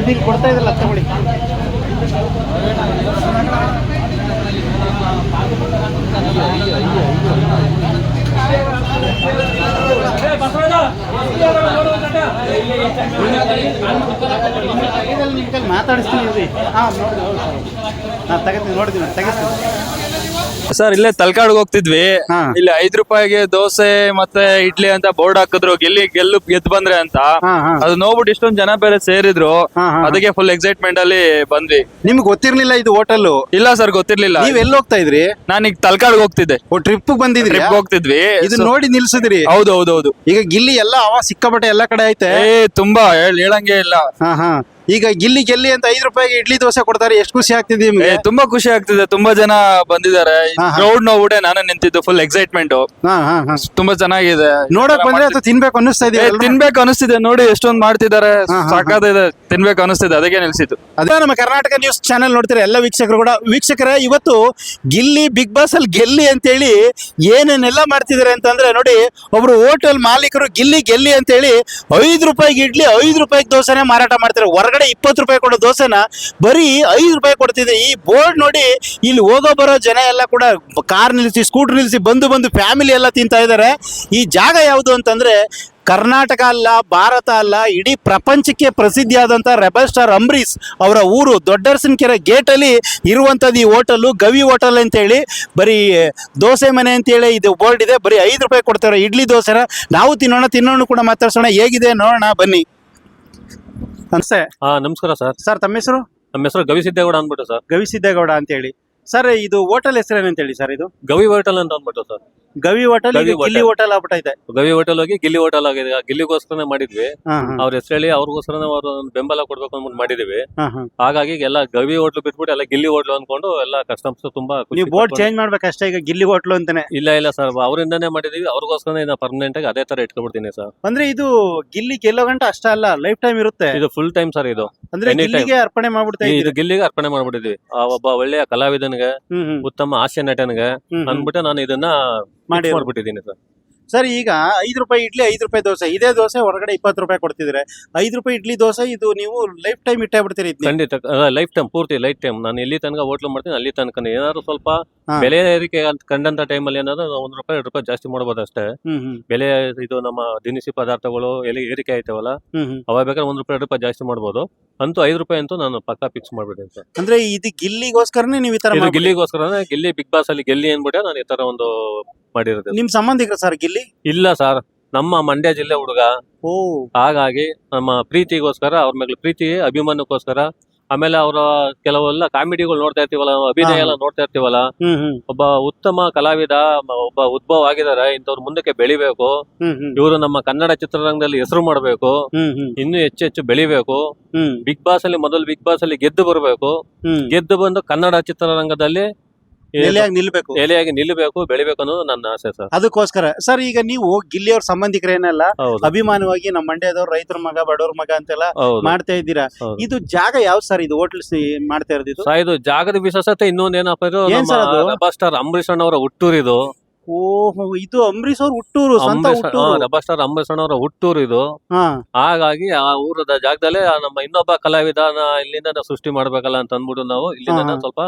ಇದೀಗ ಕೊಡ್ತಾ ಇದ್ರಲ್ಲ ತಗೊಳ್ಳಿ ಮಾತಾಡಿಸ್ತೀನಿ ಹಾಂ ನೋಡಿ ನಾನು ತಗೋತೀನಿ ನೋಡಿದ್ದೀನಿ ತೆಗಿಸ್ತೀನಿ. ಸರ್ ಇಲ್ಲೇ ತಲ್ಕಾಡ್ಗೆ ಹೋಗ್ತಿದ್ವಿ. ಹಾ. ಇಲ್ಲಿ ಐದ್ ರೂಪಾಯಿಗೆ ದೋಸೆ ಮತ್ತೆ ಇಡ್ಲಿ ಅಂತ ಬೋರ್ಡ್ ಹಾಕಿದ್ರು. ಗೆಲ್ಲಿ ಗೆಲ್ಲು ಗೆದ್ದು ಬಂದ್ರೆ ಅಂತ. ಹಾಂ ಹಾಂ. ಅದು ನೋಡ್ಬಿಟ್ಟು ಇಷ್ಟೊಂದ್ ಜನ ಬೇರೆ ಸೇರಿದ್ರು. ಹಾ, ಹಾ. ಅದಕ್ಕೆ ಫುಲ್ ಎಕ್ಸೈಟ್ಮೆಂಟ್ ಅಲ್ಲಿ ಬಂದ್ವಿ. ನಿಮ್ಗೆ ಗೊತ್ತಿರ್ಲಿಲ್ಲ ಇದು ಹೋಟೆಲ್ ಇಲ್ಲ ಸರ್ ಗೊತ್ತಿರ್ಲಿಲ್ಲ. ನೀವ್ ಎಲ್ಲಿ ಹೋಗ್ತಾ ಇದ್ರಿ? ನಾನು ಈಗ ತಲ್ಕಾಡ್ಗೆ ಹೋಗ್ತಿದ್ದೆ. ಓ ಟ್ರಿಪ್ ಬಂದಿದ್ರಿ? ಟ್ರಿಪ್ ಹೋಗ್ತಿದ್ವಿ. ಇದು ನೋಡಿ ನಿಲ್ಸಿದ್ರಿ. ಹೌದು ಹೌದು ಹೌದು. ಈಗ ಗಿಲ್ಲಿ ಎಲ್ಲ ಅವ ಸಿಕ್ಕಾಪಟ್ಟೆ ಎಲ್ಲ ಕಡೆ ಐತೆ? ಏ ತುಂಬಾ ಹೇಳ್- ಹೇಳಂಗೆ ಇಲ್ಲ. ಹಾ ಹಾ. ಈಗ ಗಿಲ್ಲಿ ಗೆಲ್ಲಿ ಅಂತ ಐದು ರೂಪಾಯಿಗೆ ಇಡ್ಲಿ ದೋಸೆ ಕೊಡ್ತಾರೆ ಎಷ್ಟು ಖುಷಿ ಆಗ್ತಿದೆ ಏ ನಿಮ್ಗೆ ತುಂಬಾ ಖುಷಿ ಆಗ್ತಿದೆ ತುಂಬಾ ಜನ ಬಂದಿದ್ದಾರೆ. ಹಾ, ಹಾ. ಕ್ರೌಡ್ ನೋವುಡೆ ನಾನು ನಿಂತಿದ್ದು ಫುಲ್ ಎಕ್ಸೈಟ್ಮೆಂಟ್ ಹಾ ಹಾ ಹಾ. ತುಂಬಾ ಚೆನ್ನಾಗಿದೆ. ನೋಡಕ್ ಬಂದ್ರೆ ಅದು ತಿನ್ಬೇಕು ಅನ್ನಿಸ್ತಾ ಏ, ಇದೀವಿ ತಿನ್ಬೇಕು ಅನಿಸ್ತಿದೆ ನೋಡಿ ಎಷ್ಟೊಂದ್ ಮಾಡ್ತಿದ್ದಾರೆ. ಹಾ, ಹಾ. ಸಾಕಾದಿದೆ ತಿನ್ಬೇಕು ಅನಿಸ್ತಿದೆ ಅದಕ್ಕೆ ನಿಲ್ಸಿದ್ದು. ಅದೇ ನಮ್ಮ ಕರ್ನಾಟಕ ನ್ಯೂಸ್ ಚಾನೆಲ್ ನೋಡ್ತಾರೆ ಎಲ್ಲ ವೀಕ್ಷಕರು ಕೂಡ. ವೀಕ್ಷಕರ ಇವತ್ತು ಗಿಲ್ಲಿ ಬಿಗ್ ಬಾಸ್ ಅಲ್ಲಿ ಗೆಲ್ಲಿ ಅಂತೇಳಿ ಏನೇನೆಲ್ಲ ಮಾಡ್ತಿದ್ದಾರೆ ಅಂತಂದ್ರೆ ನೋಡಿ ಒಬ್ರು ಹೋಟೆಲ್ ಮಾಲೀಕರು ಗಿಲ್ಲಿ ಗೆಲ್ಲಿ ಅಂತೇಳಿ ಐದು ರೂಪಾಯಿಗೆ ಇಡ್ಲಿ ಐದು ರೂಪಾಯಿಗೆ ದೋಸೆನೆ ಮಾರಾಟ ಮಾಡ್ತಾರೆ ಹೊರಗಡೆ ಇಪ್ಪತ್ತು ರೂಪಾಯಿ ಕೊಡೋ ದೋಸೆನ ಬರೀ ಐದು ರೂಪಾಯಿ ಕೊಡ್ತಿದೆ. ಈ ಬೋರ್ಡ್ ನೋಡಿ ಇಲ್ಲಿ ಹೋಗೋ ಬರೋ ಜನ ಎಲ್ಲ ಕೂಡ ಕಾರ್ ನಿಲ್ಲಿಸಿ, ಸ್ಕೂಟರ್ ನಿಲ್ಲಿಸಿ, ಬಂದು ಬಂದು ಫ್ಯಾಮಿಲಿ ಎಲ್ಲ ತಿಂತಾ ಇದ್ದಾರೆ ಈ ಜಾಗ ಯಾವುದು ಅಂತಂದ್ರೆ ಕರ್ನಾಟಕ ಅಲ್ಲ, ಭಾರತ ಅಲ್ಲ, ಇಡೀ ಪ್ರಪಂಚಕ್ಕೆ ಪ್ರಸಿದ್ಧಿಯಾದಂಥ ರೆಬಲ್ ಸ್ಟಾರ್ ಅಂಬರೀಶ್ ಅವರ ಊರು ದೊಡ್ಡರಸನಕೆರೆ ಗೇಟಲ್ಲಿ ಇರುವಂಥದ್ದು ಈ ಹೋಟೆಲು ಗವಿ ಹೋಟೆಲ್ ಅಂತೇಳಿ ಬರೀ ದೋಸೆ ಮನೆ ಅಂತೇಳಿ ಇದು ಬೋರ್ಡ್ ಇದೆ. ಬರೀ ಐದು ರೂಪಾಯಿ ಕೊಡ್ತಾರೆ ಇಡ್ಲಿ ದೋಸೆನ. ನಾವು ತಿನ್ನೋಣ ತಿನ್ನೋಣ ಕೂಡ ಮಾತಾಡ್ಸೋಣ. ಹೇಗಿದೆ, ನೋಡೋಣ, ಬನ್ನಿ. ನಮಸ್ತೆ. ಹಾ ನಮಸ್ಕಾರ ಸರ್. ಸರ್ ತಮ್ಮ ಹೆಸರು? ನಮ್ಮ ಹೆಸರು ಗವಿ ಸಿದ್ದೇಗೌಡ ಅಂದ್ಬಿಟ್ಟು ಸರ್. ಗವಿ ಸಿದ್ದೇಗೌಡ ಅಂತ ಹೇಳಿ ಸರ್ ಇದು ಹೋಟೆಲ್ ಹೆಸರೇನಂತೇಳಿ ಸರ್ ಇದು? ಗವಿ ಹೋಟೆಲ್ ಅಂತ ಅಂದ್ಬಿಟ್ಟು ಸರ್. ಗವಿ ಹೋಟೆಲ್ ಗವಿ ಗಿಲ್ಲಿ ಹೋಟೆಲ್. ಆಗ್ಬಿಟ್ಟೈತೆ. ಗವಿ ಹೋಟೆಲ್ ಹೋಗಿ ಗಿಲ್ಲಿ ಹೋಟೆಲ್ ಆಗಿದೆ. ಆ ಗಿಲ್ಲಿಗೋಸ್ಕರನೇ ಮಾಡಿದ್ವಿ. ಹಾಂ ಹಾಂ. ಅವ್ರ ಹೆಸರು ಹೇಳಿ ಅವ್ರಿಗೋಸ್ಕರನೇ ಅವ್ರ ಬೆಂಬಲ ಕೊಡ್ಬೇಕು ಅಂದ್ಬಿಟ್ಟು ಮಾಡಿದೀವಿ. ಹಾಂ ಹಾಂ. ಹಾಗಾಗಿ ಎಲ್ಲ ಗವಿ ಹೋಟ್ಲು ಬಿಟ್ಬಿಟ್ಟು ಎಲ್ಲ ಗಿಲ್ಲಿ ಹೋಟ್ಲು ಅನ್ಕೊಂಡು ಎಲ್ಲ ಕಸ್ಟಮರ್ಸ್ ತುಂಬಾ ಖುಷಿ ನೀವು ಬೋರ್ಡ್ ಪಟ್ಕೊಂಡು- ಚೇಂಜ್ ಮಾಡ್ಬೇಕಷ್ಟೇ ಈಗ ಗಿಲ್ಲಿ ಹೋಟ್ಲು ಅಂತಾನೆ. ಇಲ್ಲ ಇಲ್ಲ ಸರ್ ಅವರಿಂದಾನೇ ಮಾಡಿದೀವಿ. ಅವ್ರಿಗೋಸ್ಕರ ಇನ್ನ ಪರ್ಮನೆಂಟ್ ಆಗಿ ಅದೇ ತರ ಇಟ್ಕೊಬಿಡ್ತೀನಿ ಸರ್ ಅಂದ್ರೆ ಇದು ಗಿಲ್ಲಿ ಗೆಲ್ಲೋ ಗಂಟ ಅಷ್ಟ ಅಲ್ಲ ಲೈಫ್ ಟೈಮ್ ಇರುತ್ತೆ. ಇದು ಫುಲ್ ಟೈಮ್ ಸರ್ ಇದು. ಅಂದ್ರೆ ಗಿಲ್ಲಿಗೆ ಅರ್ಪಣೆ ಮಾಡ್ಬಿಡ್ತೀವಿ ಇದು ಇದ್ದೀರಿ? ಗಿಲ್ಲಿಗೆ ಅರ್ಪಣೆ ಮಾಡ್ಬಿಟ್ಟಿದ್ವಿ. ಆ ಒಬ್ಬ ಒಳ್ಳೆಯ ಕಲಾವಿದನ್ಗೆ ಹ್ಮ್ ಹ್ಮ್. ಉತ್ತಮ ಹಾಸ್ಯ ನಟನಿಗೆ ಹ್ಮ್ ಹ್ಮ್. ಅಂದ್ಬಿಟ್ಟು ನಾನು ಇದನ್ನ ಮಾಡಿ ಮಾಡ್ಬಿಟ್ಟಿದ್ದೀನಿ ಸರ್. ಸರ್ ಈಗ ಐದು ರೂಪಾಯಿ ಇಡ್ಲಿ ಐದು ರೂಪಾಯಿ ದೋಸೆ. ಇದೇ ದೋಸೆ ಹೊರಗಡೆ ಇಪ್ಪತ್ತು ರೂಪಾಯಿ ಕೊಡ್ತಿದ್ರೆ. ಐದು ರೂಪಾಯಿ ಇಡ್ಲಿ ದೋಸೆ ಇದು ನೀವು ಲೈಫ್ ಟೈಮ್ ಇಟ್ಟೇ ಬಿಡ್ತೀರಿ ಖಂಡಿತ. ಲೈಫ್ ಟೈಮ್ ಪೂರ್ತಿ ಲೈಫ್ ಟೈಮ್. ನಾನು ಎಲ್ಲಿ ತನಕ ಹೋಟ್ಲು ಮಾಡ್ತೀನಿ ಅಲ್ಲಿ ತನಕ. ಏನಾದ್ರು ಸ್ವಲ್ಪ ಬೆಲೆ ಏರಿಕೆ ಅಂತ ಕಂಡಂತ ಟೈಮಲ್ಲಿ ಏನಾದ್ರು ಒಂದ್ ರೂಪಾಯಿ ಎರಡು ರೂಪಾಯಿ ಜಾಸ್ತಿ ಮಾಡ್ಬೋದು ಅಷ್ಟೇ. ಬೆಲೆ ಇದು ನಮ್ಮ ದಿನಸಿ ಪದಾರ್ಥಗಳು ಎಲ್ಲಿ ಏರಿಕೆ ಆಯ್ತವಲ್ಲ ಅವಾಗ ಬೇಕಾದ್ರೆ ಒಂದ್ ರೂಪಾಯಿ ಎರಡು ರೂಪಾಯಿ ಜಾಸ್ತಿ ಮಾಡ್ಬೋದು. ಅಂತೂ ಐದು ರೂಪಾಯಿ ಅಂತೂ ನಾನು ಪಕ್ಕಾ ಫಿಕ್ಸ್ ಮಾಡ್ಬಿಟ್ಟಿನಿ ಸರ್. ಅಂದ್ರೆ ಇದು ಗಿಲ್ಲಿಗೋಸ್ಕರನೇ ನೀವು ಈ ತರ ಗಿಲ್ಲಿಗೋಸ್ಕರನೇ ಗಿಲ್ಲಿ ಬಿಗ್ ಬಾಸ್ ಅಲ್ಲಿ ಗೆಲ್ಲಿ ಏನ್ಬಿಟ್ಟೆ ನಾನು ಈ ತರ ಒಂದು ಮಾಡಿರೋದು ನಿಮ್ ಸಂಬಂಧಿಕರ ಸರ್ ಇಲ್ಲಿ ಇಲ್ಲ ಸರ್ ನಮ್ಮ ಮಂಡ್ಯ ಜಿಲ್ಲೆ ಹುಡುಗ. ಓ. ಹಾಗಾಗಿ ನಮ್ಮ ಪ್ರೀತಿಗೋಸ್ಕರ ಅವ್ರ ಮೇಲೆ ಪ್ರೀತಿ ಅಭಿಮಾನಕ್ಕೋಸ್ಕರ ಆಮೇಲೆ ಅವರ ಕೆಲವೆಲ್ಲ ಕಾಮಿಡಿಗಳು ನೋಡ್ತಾ ಇರ್ತೀವಲ್ಲ ಅಭಿನಯ ಎಲ್ಲ ನೋಡ್ತಾ ಇರ್ತೀವಲ್ಲ ಹ್ಮ್ ಹ್ಮ್. ಒಬ್ಬ ಉತ್ತಮ ಕಲಾವಿದ ಮ- ಒಬ್ಬ ಉದ್ಭವ ಆಗಿದ್ದಾರೆ ಇಂಥವ್ರು ಮುಂದಕ್ಕೆ ಬೆಳಿಬೇಕು. ಹ್ಮ್ ಹ್ಮ್. ಇವರು ನಮ್ಮ ಕನ್ನಡ ಚಿತ್ರರಂಗದಲ್ಲಿ ಹೆಸರು ಮಾಡಬೇಕು. ಹ್ಮ್ ಹ್ಮ್. ಇನ್ನೂ ಹೆಚ್ಚು ಹೆಚ್ಚು ಬೆಳಿಬೇಕು. ಹ್ಮ್. ಬಿಗ್ ಬಾಸ್ ಅಲ್ಲಿ ಮೊದಲು ಬಿಗ್ ಬಾಸ್ ಅಲ್ಲಿ ಗೆದ್ದು ಬರಬೇಕು. ಹ್ಮ್. ಗೆದ್ದು ಬಂದು ಕನ್ನಡ ಚಿತ್ರರಂಗದಲ್ಲಿ ನೆಲೆಯಾಗಿ ನಿಲ್ಬೇಕು. ಎಲೆಯಾಗಿ ನಿಲ್ಲಬೇಕು ಬೆಳಿಬೇಕು ಅನ್ನೋದು ನನ್ನ ಆಸೆ ಸರ್. ಅದಕ್ಕೋಸ್ಕರ. ಸರ್ ಈಗ ನೀವು ಗಿಲ್ಲಿ ಅವ್ರ ಸಂಬಂಧಿಕರೇನಲ್ಲ ಹೌದು. ಅಭಿಮಾನವಾಗಿ ನಮ್ಮ ಮಂಡ್ಯದವ್ರು ರೈತರ ಮಗ ಬಡವ್ರ ಮಗ ಅಂತೆಲ್ಲ ಹೌದು. ಮಾಡ್ತಾ ಇದ್ದೀರಾ? ಹೌದು. ಇದು ಜಾಗ ಯಾವ ಸರ್? ಇದು ಹೋಟ್ಲ್ ಮಾಡ್ತಾ ಇರೋದು ಸರ್, ಇದು ಜಾಗದ ವಿಶೇಷತೆ ಇನ್ನೊಂದ್ ಏನಪ್ಪ ಇದು? ಏನ್ ಸರ್ ಅದು? ನಮ್ಮ ಸ್ಟಾರ್ ಅಂಬರೀಷ್ ಅಣ್ಣವರ ಹುಟ್ಟೂರು ಇದು. ಓಹೋ ಇದು ಅಂಬರೀಶ್ ಅವ್ರ ಹುಟ್ಟೂರು ಸ್ವಂತ ಅಂಬರೀಷ್ ಹುಟ್ಟೂರು. ರಬಾ ಸ್ಟಾರ್ ಅಂಬರೀಷ್ ಅಣ್ಣವರ ಹುಟ್ಟೂರು ಇದು. ಹಾ. ಹಾಗಾಗಿ ಆ ಊರದ ಜಾಗದಲ್ಲೇ ಆ ನಮ್ಮ ಇನ್ನೊಬ್ಬ ಕಲಾವಿದನ ಇಲ್ಲಿಂದ ನಾವು ಸೃಷ್ಟಿ ಮಾಡ್ಬೇಕಲ್ಲ ಅಂತ ಅಂದ್ಬಿಟ್ಟು ನಾವು ಇಲ್ಲಿಂದ ಹಾ. ಸ್ವಲ್ಪ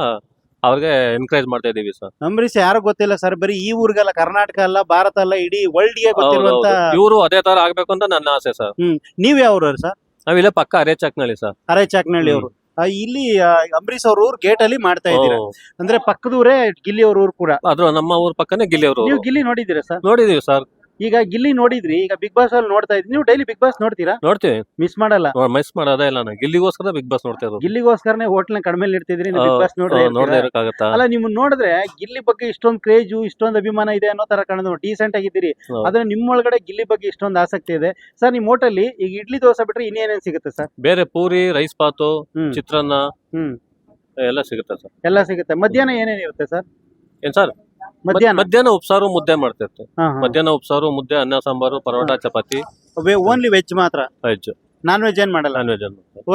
ಅವ್ರಿಗೆ ಎನ್ಕರೇಜ್ ಮಾಡ್ತಾ ಇದೀವಿ ಸರ್ ಅಂಬರೀಷ್ ಯಾರು ಗೊತ್ತಿಲ್ಲ ಸರ್ ಬರೀ ಈ ಊರ್ಗಲ್ಲ ಕರ್ನಾಟಕ ಅಲ್ಲ ಭಾರತ ಅಲ್ಲ ಇಡೀ ವರ್ಲ್ಡ್ಗೆ ಗೊತ್ತಿರುವಂತ ಇವರು ಅದೇ ತರ ಆಗ್ಬೇಕು ಅಂತ ನನ್ನ ಆಸೆ ಸರ್ ಹ್ಮ್ ನೀವ್ ಯಾವ್ರು ಸರ್ ನಾವಿಲ್ಲ ಪಕ್ಕ ಅರೆ ಚಾಕ್ನಳ್ಳಿ ಸರ್ ಅರೆ ಚಾಕ್ನಳ್ಳಿ ಅವರು ಇಲ್ಲಿ ಅಂಬರೀಶ್ ಅಂಬರೀಷ್ ಅವ್ರ ಊರ್ ಗೇಟ್ ಅಲ್ಲಿ ಮಾಡ್ತಾ ಇದ್ದೀರಾ? ಅಂದ್ರೆ ಪಕ್ಕದೂರೇ ಗಿಲ್ಲಿ ಅವ್ರ ಊರ್ ಕೂಡ. ಅದ್ರ ನಮ್ಮ ಊರ್ ಪಕ್ಕನೇ ಗಿಲ್ಲಿ ಅವರು ನೀವು ಗಿಲ್ಲಿ ನೋಡಿದ್ದೀರಾ ಸರ್ ನೋಡಿದೀವಿ ಸರ್ ಈಗ ಗಿಲ್ಲಿ ನೋಡಿದ್ರಿ ಈಗ ಬಿಗ್ ಬಾಸ್ ಅಲ್ಲಿ ನೋಡ್ತಾ ಇದ್ರಿ. ನೀವು ಡೈಲಿ ಬಿಗ್ ಬಾಸ್ ನೋಡ್ತೀರಾ? ನೋಡ್ತೀವಿ. ಮಿಸ್ ಮಾಡಲ್ಲ. ಮಿಸ್ ಮಾಡೋದೇ ಇಲ್ಲ ನಾನು. ಗಿಲ್ಲಿಗೋಸ್ಕರ ಬಿಗ್ ಬಾಸ್ ನೋಡ್ತಾ ಇರೋದು. ಗಿಲ್ಲಿಗೋಸ್ಕರನೇ ಹೋಟ್ಲ್ ಕಡಿಮೆ ಇಡ್ತಿದ್ರಿ ಬಿಗ್ ಬಾಸ್ ನೋಡ್ದೆ ನೋಡ್ರಿ ಇರಕ್ಕಾಗತ್ತಾ? ಅಲ್ಲ ನಿಮ್ಮನ್ನ ನೋಡಿದ್ರೆ ಗಿಲ್ಲಿ ಬಗ್ಗೆ ಇಷ್ಟೊಂದು ಕ್ರೇಜು ಇಷ್ಟೊಂದು ಅಭಿಮಾನ ಇದೆ ಅನ್ನೋ ತರ ಕಾಣೋದು ಡೀಸೆಂಟ್ ಆಗಿದ್ದೀರಿ. ಆದ್ರೆ ನಿಮ್ಮೊಳಗಡೆ ಗಿಲ್ಲಿ ಬಗ್ಗೆ ಇಷ್ಟೊಂದು ಆಸಕ್ತಿ ಇದೆ. ಸರ್ ನಿಮ್ ಹೋಟೆಲ್ಲಿ ಈಗ ಇಡ್ಲಿ ದೋಸೆ ಬಿಟ್ರೆ ಇನ್ನೇನೇನ್ ಸಿಗುತ್ತೆ ಸರ್? ಬೇರೆ ಪೂರಿ ರೈಸ್ ಪಾತ್ ಚಿತ್ರಾನ್ನ ಹ್ಮ್. ಎಲ್ಲ ಸಿಗುತ್ತೆ ಸರ್. ಎಲ್ಲ ಸಿಗುತ್ತೆ. ಮಧ್ಯಾಹ್ನ ಏನೇನಿರುತ್ತೆ ಸರ್? ಏನ್ ಸರ್? ಮಧ್ಯಾಹ್ನ? ಮಧ್ಯಾಹ್ನ ಉಪ್ಸಾರು ಮುದ್ದೆ ಮಾಡ್ತಿರ್ತೀವಿ. ಮಧ್ಯಾಹ್ನ ಉಪ್ಸಾರು ಮುದ್ದೆ ಅನ್ನ ಸಾಂಬಾರು ಪರೋಟ ಚಪಾತಿ. ಓನ್ಲಿ ವೆಜ್ ಮಾತ್ರ? ವೆಜ್ ನಾನ್ ವೆಜ್ ಏನ್ ಮಾಡಲ್ಲ? ನಾನ್ ವೆಜ್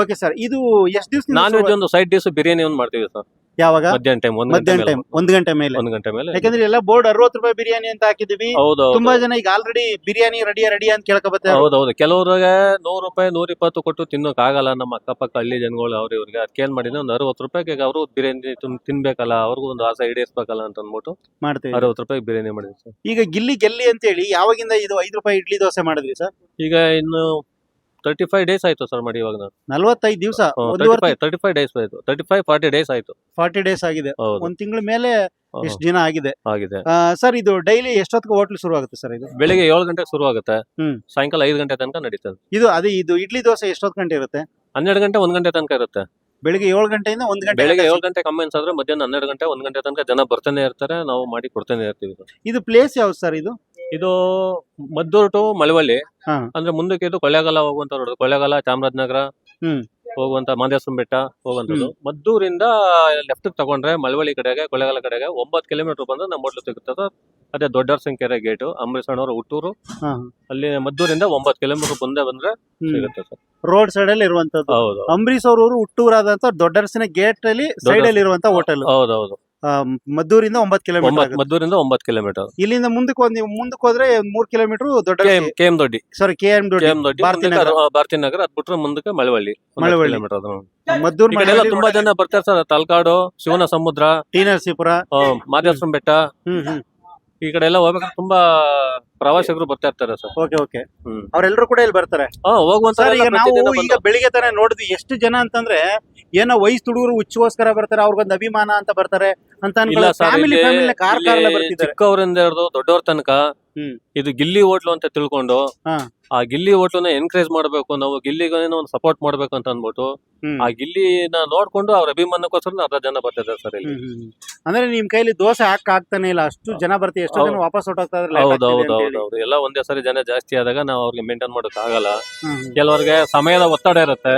ಓಕೆ ಸರ್ ಇದು ಎಷ್ಟು ದಿವಸ ನಾನ್ ವೆಜ್ ಒಂದು ಸೈಡ್ ಡಿಶ್ ಬಿರಿಯಾನಿ ಒಂದು ಮಾಡ್ತೀವಿ ಸರ್ ಯಾವಾಗ? ಮಧ್ಯಾಹ್ನ ಟೈಮ್ ಮಧ್ಯಾಹ್ನ ಟೈಮ್ ಒಂದ್ ಗಂಟೆ ಮೇಲೆ. ಒಂದ್ ಗಂಟೆ ಮೇಲೆ. ಯಾಕಂದ್ರೆ ಎಲ್ಲ ಬೋರ್ಡ್ ಅರವತ್ತು ರೂಪಾಯಿ ಬಿರಿಯಾನಿ ಅಂತ ಹಾಕಿದೀವಿ. ಹೌದು ತುಂಬಾ ಜನ ಈಗ ಆಲ್ರೆಡಿ ಬಿರಿಯಾನಿ ರೆಡಿ ರೆಡಿ ಅಂತ ಕೇಳ್ಕೊಬತ್ತೆ ಹೌದೌದು ಕೆಲವ್ರಿಗೆ ನೂರು ರೂಪಾಯಿ ನೂರ ಇಪ್ಪತ್ತು ಕೊಟ್ಟು ತಿನ್ನೋಕ್ ಆಗಲ್ಲ. ನಮ್ಮ ಅಕ್ಕಪಕ್ಕ ಹಳ್ಳಿ ಜನಗಳು ಅವ್ರ ಇವ್ರಿಗೆ ಅದಕ್ಕೆ ಏನ್ ಮಾಡಿದ್ರೆ ಒಂದು ಅರವತ್ತು ರೂಪಾಯಿಗೆ ಅವರು ಬಿರಿಯಾನಿ ತಿನ್- ತಿನ್ಬೇಕಲ್ಲ ಅವ್ರಿಗೂ ಒಂದು ಆಸೆ ಈಡೇರಿಸ್ಬೇಕಲ್ಲ ಅಂತ ಅಂದ್ಬಿಟ್ಟು ಮಾಡ್ತೀವಿ. ಅರವತ್ತು ರೂಪಾಯಿ ಬಿರಿಯಾನಿ ಮಾಡಿದ್ವಿ ಸರ್. ಈಗ ಗಿಲ್ಲಿ ಗೆಲ್ಲಿ ಅಂತ ಹೇಳಿ ಯಾವಾಗಿಂದ ಇದು ಐದು ರೂಪಾಯಿ ಇಡ್ಲಿ ದೋಸೆ ಮಾಡಿದ್ವಿ ಸರ್? ಈಗ ಇನ್ನು ತರ್ಟಿ ಫೈವ್ ಡೇಸ್ ಆಯ್ತು ಸರ್ ಮಾಡಿ ಇವಾಗ ನಾನು. ನಲ್ವತ್ತೈದು ದಿವಸ thirty five thirty five days ಆಯ್ತು. ತರ್ಟಿ ಫೈವ್ ಫಾರ್ಟಿ ಡೇಸ್ ಆಯ್ತು. ಫಾರ್ಟಿ ಡೇಸ್ ಆಗಿದೆ. ಹೌದು. ಒಂದ್ ತಿಂಗಳ ಮೇಲೆ ಎಷ್ಟು ದಿನ ಆಗಿದೆ? ಆಗಿದೆ. ಸರ್ ಇದು ಡೈಲಿ ಎಷ್ಟೊತ್ತಿಗೆ ಹೋಟ್ಲ್ ಶುರು ಆಗುತ್ತೆ ಸರ್ ಇದು? ಬೆಳಿಗ್ಗೆ ಏಳು ಗಂಟೆಗೆ ಶುರು ಆಗುತ್ತೆ ಹ್ಮ್. ಸಾಯಂಕಾಲ ಐದು ಗಂಟೆ ತನಕ ನಡೀತದೆ. ಇದು ಅದೇ ಇದು ಇಡ್ಲಿ ದೋಸೆ ಎಷ್ಟೊತ್ತು ಗಂಟೆ ಇರುತ್ತೆ? ಹನ್ನೆರಡು ಗಂಟೆ ಒಂದ್ ಗಂಟೆ ತನಕ ಇರುತ್ತೆ. ಬೆಳಿಗ್ಗೆ ಏಳು ಗಂಟೆಯಿಂದ ಒಂದ್ ಗಂಟೆ ಬೆಳಿಗ್ಗೆ ಏಳು ಗಂಟೆ ಕಮ್ಮಿ ಆದ್ರೆ ಮಧ್ಯಾಹ್ನ ಹನ್ನೆರಡು ಗಂಟೆ ಒಂದ್ ಗಂಟೆ ತನಕ ಜನ ಬರ್ತಾನೆ ಇರ್ತಾರೆ ನಾವು ಮಾಡಿ ಕೊಡ್ತಾನೆ ಇರ್ತೀವಿ. ಇದು ಪ್ಲೇಸ್ ಯಾವ್ದು ಸರ್ ಇದು? ಇದು ಮದ್ದೂರು ಟು ಮಳವಳ್ಳಿ. ಹಾ. ಅಂದ್ರೆ ಮುಂದಕ್ಕೆ ಇದು ಕೊಳ್ಳೇಗಾಲ ಹೋಗುವಂತ ರೋಡ್ ಕೊಳ್ಳೇಗಾಲ ಚಾಮರಾಜನಗರ ಹ್ಮ್. ಹೋಗುವಂತ ಮಾದೇಶ್ವರ ಬೆಟ್ಟ ಹೋಗುವಂತದ್ದು ಮದ್ದೂರಿಂದ ಲೆಫ್ಟ್ ತಗೊಂಡ್ರೆ ಮಳವಳ್ಳಿ ಕಡೆಗೆ ಕೊಳ್ಳೇಗಾಲ ಕಡೆಗೆ ಒಂಬತ್ತು ಕಿಲೋಮೀಟರ್ ಬಂದ್ರೆ ನಮ್ಮ ಹೋಟ್ಲು ಸಿಗುತ್ತೆ ಸರ್ ಅದೇ ದೊಡ್ಡ ಕೆರೆ ಗೇಟ್ ಅಂಬರೀಷ್ ಅಣ್ಣವ್ರ ಹುಟ್ಟೂರು. ಹಾ. ಅಲ್ಲಿ ಮದ್ದೂರಿಂದ ಒಂಬತ್ತು ಕಿಲೋಮೀಟರ್ ಮುಂದೆ ಬಂದ್ರೆ ಸಿಗುತ್ತೆ ಸರ್. ರೋಡ್ ಸೈಡ್ ಅಲ್ಲಿ ಇರುವಂತದ್ದು ಹೌದು. ಅಂಬರೀಶ್ ಅವ್ರ ಊರು ಹುಟ್ಟೂರಾದಂತ ದೊಡ್ಡರಸಿನ ಗೇಟ್ ಅಲ್ಲಿ ಸೈಡ್ ಅಲ್ಲಿ ಇರುವಂತ ಹೋಟೆಲ್. ಹೌದು ಹೌದು. ಮದ್ದೂರಿಂದ ಒಂಬತ್ತು ಕಿಲೋಮೀಟರ್. ಮದ್ದೂರಿಂದ ಒಂಬತ್ತು ಕಿಲೋಮೀಟರ್ ಇಲ್ಲಿಂದ ಮುಂದಕ್ಕೆ ಹೋದ್ ನೀವು ಮುಂದಕ್ಕೆ ಹೋದ್ರೆ ಮೂರ್ ಕಿಲೋಮೀಟರ್ ದೊಡ್ಡ K M Doddi. Sorry K M Doddi Bharathi Nagar. ಅದ್ ಬಿಟ್ರೆ ಮುಂದಕ್ಕೆ ಮಳವಳ್ಳಿ. ಮಳವಳ್ಳಿ. ಮದ್ದೂರ್ ತುಂಬಾ ಜನ ಬರ್ತಾರೆ ಸರ್ ತಲಕಾಡು ಶಿವನ ಸಮುದ್ರ ಟಿ ನರಸೀಪುರ. ಮಾದೇಶ್ವರಂ ಬೆಟ್ಟ. ಹ್ಮ್ ಹ್ಮ್. ಈ ಕಡೆ ಎಲ್ಲ ಹೋಗ್ಬೇಕಾದ್ರೆ ತುಂಬಾ ಪ್ರವಾಸಿಗರು ಬರ್ತಾ ಇರ್ತಾರೆ ಸರ್ ಓಕೆ ಓಕೆ ಹ್ಮ್. ಅವರೆಲ್ಲರೂ ಕೂಡ ಇಲ್ಲಿ ಬರ್ತಾರೆ ಹಾ ಹೋಗುವಂತ ಸರ್ ಈಗ ನಾವು ಈಗ ಬೆಳಿಗ್ಗೆ ತಾನೇ ನೋಡಿದ್ವಿ ಎಷ್ಟು ಜನ ಅಂತಂದ್ರೆ ಏನೋ ವಯಸ್ಸು ಹುಡುಗರು ಹುಚ್ಚೋಸ್ಕರ ಬರ್ತಾರೆ ಅವ್ರಿಗೊಂದು ಅಭಿಮಾನ ಅಂತ ಬರ್ತಾರೆ ಅಂತ ಇಲ್ಲ ಸರ್ ಫ್ಯಾಮಿಲಿ ಫ್ಯಾಮಿಲಿ ಕಾರ್ ಇಲ್ಲಿ ಕಾರ್ ಬರ್ತಿದ್ದಾರೆ ಚಿಕ್ಕವರಿಂದ ಹಿಡಿದು ದೊಡ್ಡವ್ರ ತನಕ ಹ್ಮ್. ಇದು ಗಿಲ್ಲಿ ಹೋಟ್ಲು ಅಂತ ತಿಳ್ಕೊಂಡು ಹಾ. ಆ ಗಿಲ್ಲಿ ಹೋಟ್ಲನ್ನ ಎನ್ಕರೇಜ್ ಮಾಡ್ಬೇಕು ನಾವು ಗಿಲ್ಲಿಗೆ ಒಂದು ಸಪೋರ್ಟ್ ಮಾಡ್ಬೇಕು ಅಂತ ಅಂದ್ಬಿಟ್ಟು. ಆ ಗಿಲ್ಲಿನ ನೋಡ್ಕೊಂಡು ಅವ್ರ ಅಭಿಮಾನಕ್ಕೋಸ್ಕರ ಅರ್ಧ ಜನ ಬರ್ತಿದ್ದಾರೆ ಸರ್ ಇಲ್ಲಿ. ಅಂದ್ರೆ ನಿಮ್ ಕೈಲಿ ದೋಸೆ ಹಾಕ್ ಆಗ್ತಾನೆ ಇಲ್ಲ ಅಷ್ಟು ಜನ ಬರ್ತೀವಿ ಎಷ್ಟು ಜನ. ವಾಪಸ್ late ಹೌದು ಹೌದು ಹೌದು ಹೌದು ಎಲ್ಲ ಒಂದೇ ಸರಿ ಜನ ಜಾಸ್ತಿ ಆದಾಗ ನಾವು ಅವ್ರಿಗೆ ಮೇಂಟೈನ್ ಮಾಡೋಕ್ ಆಗಲ್ಲ. ಕೆಲವರಿಗೆ ಸಮಯದ ಒತ್ತಡ ಇರುತ್ತೆ.